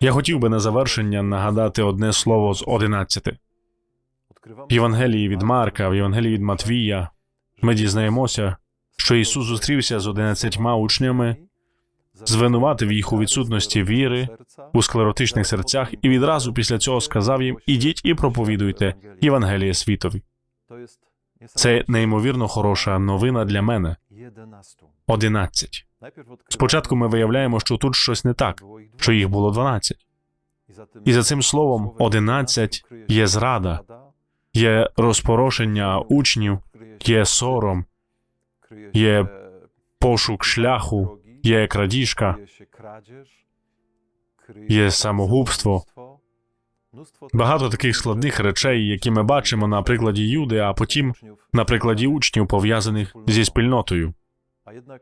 Я хотів би на завершення нагадати одне слово з 11. В Євангелії від Марка, в Євангелії від Матвія ми дізнаємося, що Ісус зустрівся з одинадцятьма учнями, звинуватив їх у відсутності віри у склеротичних серцях, і відразу після цього сказав їм: ідіть і проповідуйте Євангеліє світові. Це неймовірно хороша новина для мене. 11. Спочатку ми виявляємо, що тут щось не так, що їх було 12. І за цим словом 11 є зрада, є розпорошення учнів, є сором, є пошук шляху, є крадіжка, є самогубство. Багато таких складних речей, які ми бачимо на прикладі Юди, а потім на прикладі учнів, пов'язаних зі спільнотою.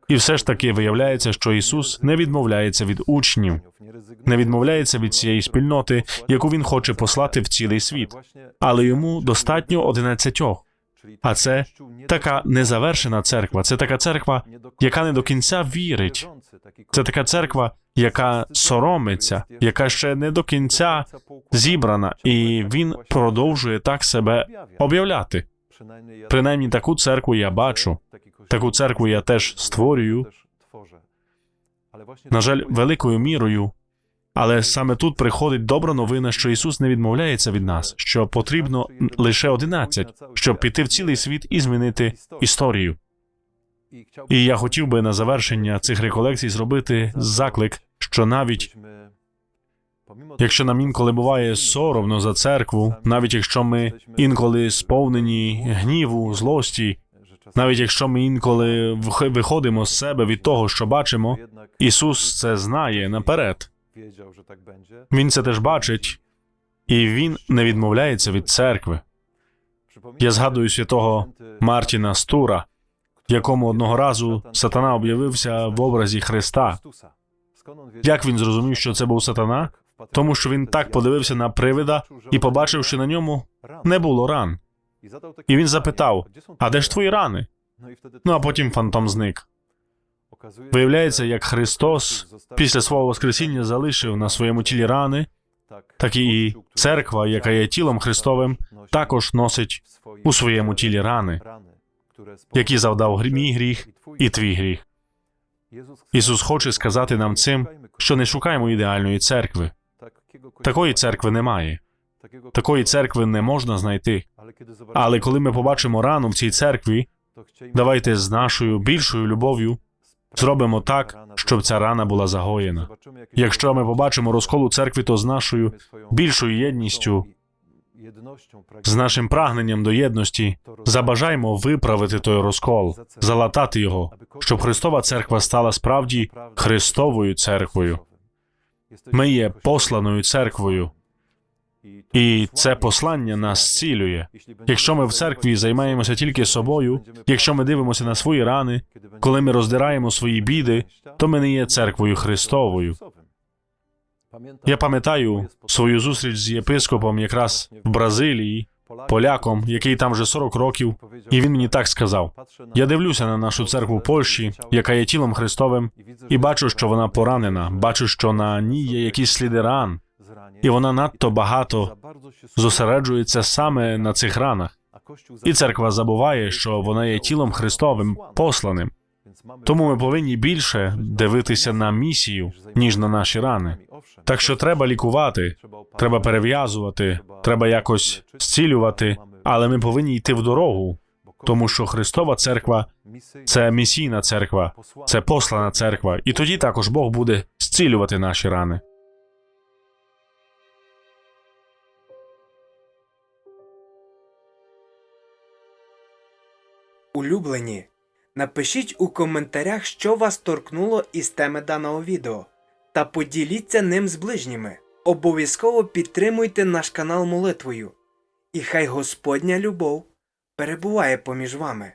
І все ж таки виявляється, що Ісус не відмовляється від учнів, не відмовляється від цієї спільноти, яку він хоче послати в цілий світ, але йому достатньо одинадцятьох. А це така незавершена церква. Це така церква, яка не до кінця вірить. Це така церква, яка соромиться, яка ще не до кінця зібрана, і він продовжує так себе об'являти. Принаймні таку церкву я бачу. Таку церкву я теж створюю. На жаль, великою мірою. Але саме тут приходить добра новина, що Ісус не відмовляється від нас, що потрібно лише одинадцять, щоб піти в цілий світ і змінити історію. І я хотів би на завершення цих реколекцій зробити заклик, що навіть якщо нам інколи буває соромно за церкву, навіть якщо ми інколи сповнені гніву, злості, навіть якщо ми інколи виходимо з себе від того, що бачимо, Ісус це знає наперед. Він це теж бачить, і він не відмовляється від церкви. Я згадую святого Мартіна Стура, якому одного разу сатана об'явився в образі Христа. Як він зрозумів, що це був сатана? Тому що він так подивився на привида і побачив, що на ньому не було ран. І він запитав: А де ж твої рани? Ну а потім фантом зник. Виявляється, як Христос після свого Воскресіння залишив на своєму тілі рани, так і церква, яка є тілом Христовим, також носить у своєму тілі рани, які завдав мій гріх і твій гріх. Ісус хоче сказати нам цим, що не шукаємо ідеальної церкви. Такої церкви немає. Такої церкви не можна знайти. Але коли ми побачимо рану в цій церкві, давайте з нашою більшою любов'ю зробимо так, щоб ця рана була загоєна. Якщо ми побачимо розкол у церкві, то з нашою більшою єдністю, з нашим прагненням до єдності, забажаємо виправити той розкол, залатати його, щоб Христова церква стала справді Христовою церквою. Ми є посланою церквою, і це послання нас зцілює. Якщо ми в церкві займаємося тільки собою, якщо ми дивимося на свої рани, коли ми роздираємо свої біди, то ми не є церквою Христовою. Я пам'ятаю свою зустріч з єпископом якраз в Бразилії, поляком, який там вже 40 років, і він мені так сказав: я дивлюся на нашу церкву в Польщі, яка є тілом Христовим, і бачу, що вона поранена, бачу, що на ній є якісь сліди ран, і вона надто багато зосереджується саме на цих ранах. І церква забуває, що вона є тілом Христовим, посланим. Тому ми повинні більше дивитися на місію, ніж на наші рани. Так що треба лікувати, треба перев'язувати, треба якось зцілювати, але ми повинні йти в дорогу, тому що Христова церква це місійна церква, це послана церква, і тоді також Бог буде зцілювати наші рани. Улюблені, напишіть у коментарях, що вас торкнуло із теми даного відео, та поділіться ним з ближніми. Обов'язково підтримуйте наш канал молитвою, і хай Господня любов перебуває поміж вами.